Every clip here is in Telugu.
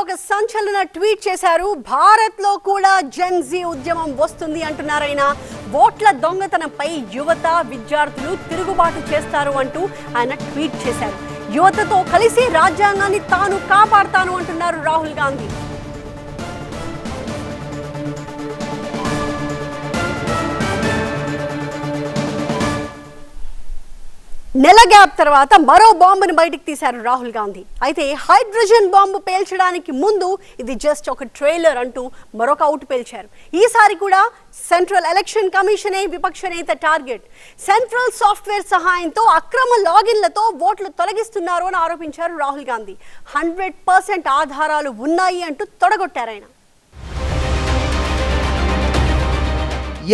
ఒక సంచలన ట్వీట్ చేశారు. భారత్లో కూడా జెన్జీ ఉద్యమం వస్తుంది అంటున్నారైనా ఓట్ల దొంగతనంపై యువత విద్యార్థులు తిరుగుబాటు చేస్తారు అంటూ ఆయన ట్వీట్ చేశారు. యువతతో కలిసి రాజ్యాంగాన్ని తాను కాపాడతాను అంటున్నారు రాహుల్ గాంధీ. నెల గ్యాప్ తర్వాత మరో బాంబుని బయటికి తీశారు రాహుల్ గాంధీ. అయితే హైడ్రోజన్ బాంబు పేల్చడానికి ముందు ఇది జస్ట్ ఒక ట్రైలర్ అంటూ మరొక అవుట్ పేల్చారు. ఈసారి కూడా సెంట్రల్ ఎలక్షన్ కమిషనే విపక్ష నేత టార్గెట్. సెంట్రల్ సాఫ్ట్వేర్ సహాయంతో అక్రమ లాగిన్లతో ఓట్లు తొలగిస్తున్నారు అని ఆరోపించారు రాహుల్ గాంధీ. హండ్రెడ్ పర్సెంట్ ఆధారాలు ఉన్నాయి అంటూ తొడగొట్టారు ఆయన.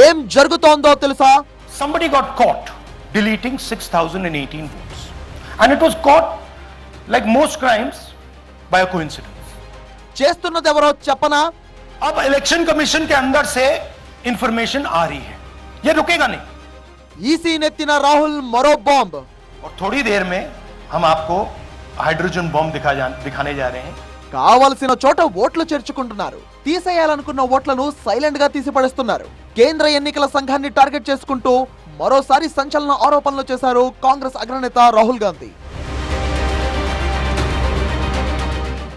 ఏం జరుగుతోందో తెలుసా? Somebody got caught. deleting 6018 votes and it was caught like most crimes by a coincidence చేస్తున్నది ఎవరో చెప్పనా अब इलेक्शन कमीशन के अंदर से इंफॉर्मेशन आ रही है ये रुकेगा नहीं ఈసీ నెత్తిన రాహుల్ మరో బాంబ్ और थोड़ी देर में हम आपको हाइड्रोजन बॉम्ब दिखा जा दिखाने जा रहे हैं కావలసిన చోట ఓట్లు చేర్చుకుంటున్నారు తీసేయాలనుకున్న ఓట్లను సైలెంట్ గా తీసి పడేస్తున్నారు కేంద్ర ఎన్నికల సంఘాన్ని టార్గెట్ చేసుకుంటూ మరోసారి సంచలన ఆరోపణలు చేశారు కాంగ్రెస్ అగ్రనేత రాహుల్ గాంధీ.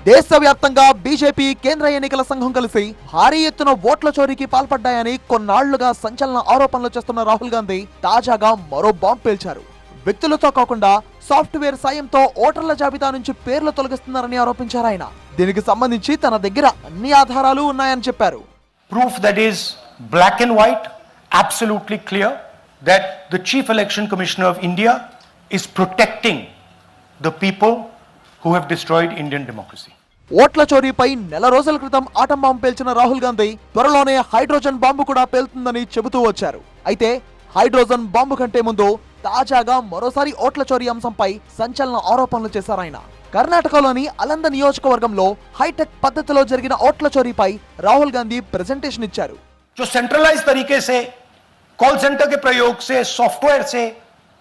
దేశవ్యాప్తంగా బీజేపీ కేంద్ర ఎన్నికల సంఘం కలిసి భారీ ఎత్తున ఓట్ల చోరీకి పాల్పడ్డాయని కొన్నాళ్ళుగా సంచలన ఆరోపణలు చేస్తున్న రాహుల్ గాంధీ తాజాగా మరో బాంబు పేల్చారు. వ్యక్తులతో కాకుండా సాఫ్ట్వేర్ సాయంతో ఓటర్ల జాబితా నుంచి పేర్లు తొలగిస్తున్నారని ఆరోపించారు ఆయన. దీనికి సంబంధించి తన దగ్గర అన్ని ఆధారాలు ఉన్నాయని చెప్పారు. Proof that is black and white absolutely clear that the Chief Election Commissioner of India is protecting the people who have destroyed Indian democracy. ఓట్ల చోరీపై నెల రోజుల క్రితం ఆటం బాంబు పేల్చిన రాహుల్ గాంధీ త్వరలోనే హైడ్రోజన్ బాంబు కూడా పేలుతుందని చెబుతూ వచ్చారు. అయితే హైడ్రోజన్ బాంబు కంటే ముందు తాజాగా మరోసారి ఓట్ల చోరీ అంశంపై సంచలన ఆరోపణలు చేశారాయన కర్ణాటకలోని అలంద నియోజకవర్గంలో హైటెక్ పద్ధతిలో జరిగిన ఓట్ల చోరీపై రాహుల్ గాంధీ ప్రెజెంటేషన్ ఇచ్చారు. సెంట్రలైజ్ తరీకే कॉल सेंटर के प्रयोग से सॉफ्टवेयर से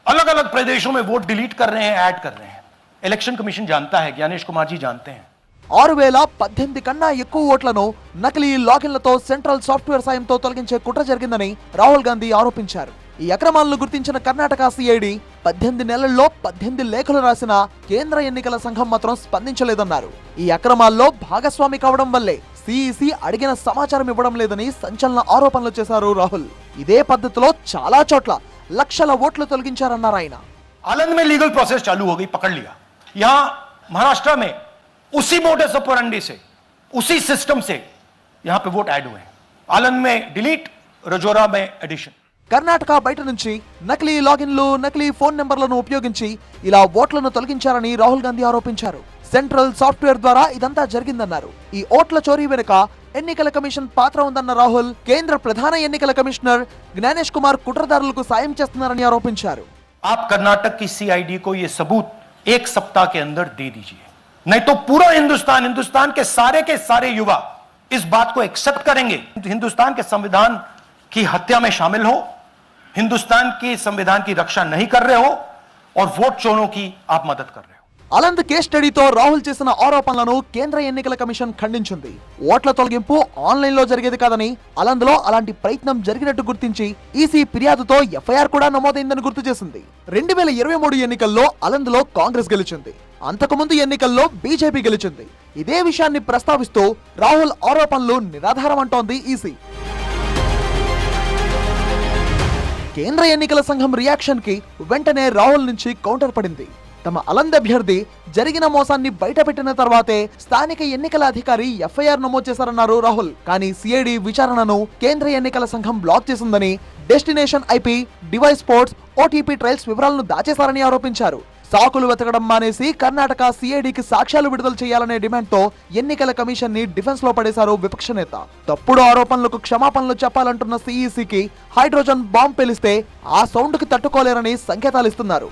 अलग अलग प्रदेशों में वोट डिलीट कर रहे हैं ऐड कर रहे हैं इलेक्शन कमीशन जानता है ज्ञानेश कुमार जी जानते हैं ఆరు వేల పద్దెనిమిది కన్నా ఎక్కువ ఓట్లను నకిలీ లాగిన్లతో సెంట్రల్ సాఫ్ట్వేర్ సాయంతో తొలగించే కుట్ర జరిగిందని రాహుల్ గాంధీ ఆరోపించారు ఈ అక్రమాలను గుర్తించిన కర్ణాటక సిఐడి పద్దెనిమిది నెలల్లో పద్దెనిమిది లేఖలు రాసిన కేంద్ర ఎన్నికల సంఘం మాత్రం స్పందించలేదన్నారు ఈ అక్రమాల్లో భాగస్వామి కావడం వల్లే సిఈసి అడిగిన సమాచారం ఇవ్వడం లేదని సంచలన ఆరోపణలు చేశారు రాహుల్ ఇదే పద్ధతిలో చాలా చోట్ల లక్షల ఓట్లు తొలగించారన్నారు ఆయన आनंद में लीगल प्रोसेस चालू हो गई पकड़ लिया यहां महाराष्ट्र में उसी मोडस ऑपरेंडी से उसी सिस्टम से यहां पे वोट ऐड हुए हैं आनंद में डिलीट रजोरा में एडिशन కర్ణాటక బయట నుంచి నకిలీ లాగిన్లు నకిలీ ఫోన్ నెంబర్లను ఉపయోగించి ఇలా ఓట్లను తొలగించారని రాహుల్ గాంధీ ఆరోపించారు సెంట్రల్ సాఫ్ట్వేర్ ద్వారా ఇదంతా జరిగిందన్నారు ఈ ఓట్ల చోరీ వెనుక ఎన్నికల కమిషన్ పాత్ర ఉందన్న రాహుల్ కేంద్ర ప్రధాన ఎన్నికల కమిషనర్ జ్ఞానేష్ కుమార్ కుట్రదారులకు సాయం చేస్తున్నారని ఆరోపించారు आप कर्नाटक की सीआईडी को यह सबूत एक सप्ताह के अंदर दे दीजिए नहीं तो पूरा हिंदुस्तान हिंदुस्तान के सारे के सारे युवा इस बात को एक्सेप्ट करेंगे हिंदुस्तान के संविधान की हत्या में शामिल हो हिंदुस्तान की संविधान की रक्षा नहीं कर रहे हो और वोट चोरों की आप मदद कर रहे हो అలంద్ కేస్ స్టడీతో రాహుల్ చేసిన ఆరోపణలను కేంద్ర ఎన్నికల కమిషన్ ఖండించింది. ఓట్ల తొలగింపు ఆన్లైన్లో జరిగేది కాదని అలంద్లో అలాంటి ప్రయత్నం జరిగినట్టు గుర్తించి ఈసీ ఫిర్యాదుతో ఎఫ్ఐఆర్ కూడా నమోదైందని గుర్తు చేసింది. రెండు వేల ఇరవై మూడు ఎన్నికల్లో అలందులో కాంగ్రెస్ గెలిచింది. అంతకుముందు ఎన్నికల్లో బీజేపీ గెలిచింది. ఇదే విషయాన్ని ప్రస్తావిస్తూ రాహుల్ ఆరోపణలు నిరాధారం అంటోంది ఈసీ. కేంద్ర ఎన్నికల సంఘం రియాక్షన్కి వెంటనే రాహుల్ నుంచి కౌంటర్ పడింది. తమ అలంద అభ్యర్థి జరిగిన మోసాన్ని బయటపెట్టిన తర్వాతే స్థానిక ఎన్నికల అధికారి ఎఫ్ఐఆర్ నమోదు చేశారన్నారు రాహుల్. కానీ సిఐడి విచారణను కేంద్ర ఎన్నికల సంఘం బ్లాక్ చేసిందని destination IP device sports OTP trials వివరాలను దాచేశారని ఆరోపించారు. సాకులు వెతకడం మానేసి కర్ణాటక సిఐడికి సాక్ష్యాలు విడుదల చేయాలనే డిమాండ్తో ఎన్నికల కమిషన్ని డిఫెన్స్లో పడేశారు విపక్ష నేత. తప్పుడు ఆరోపణలకు క్షమాపణలు చెప్పాలంటున్న సిఈసికి హైడ్రోజన్ బాంబ్ పేలిస్తే ఆ సౌండ్కి తట్టుకోలేరని సంకేతాలు ఇస్తున్నారు.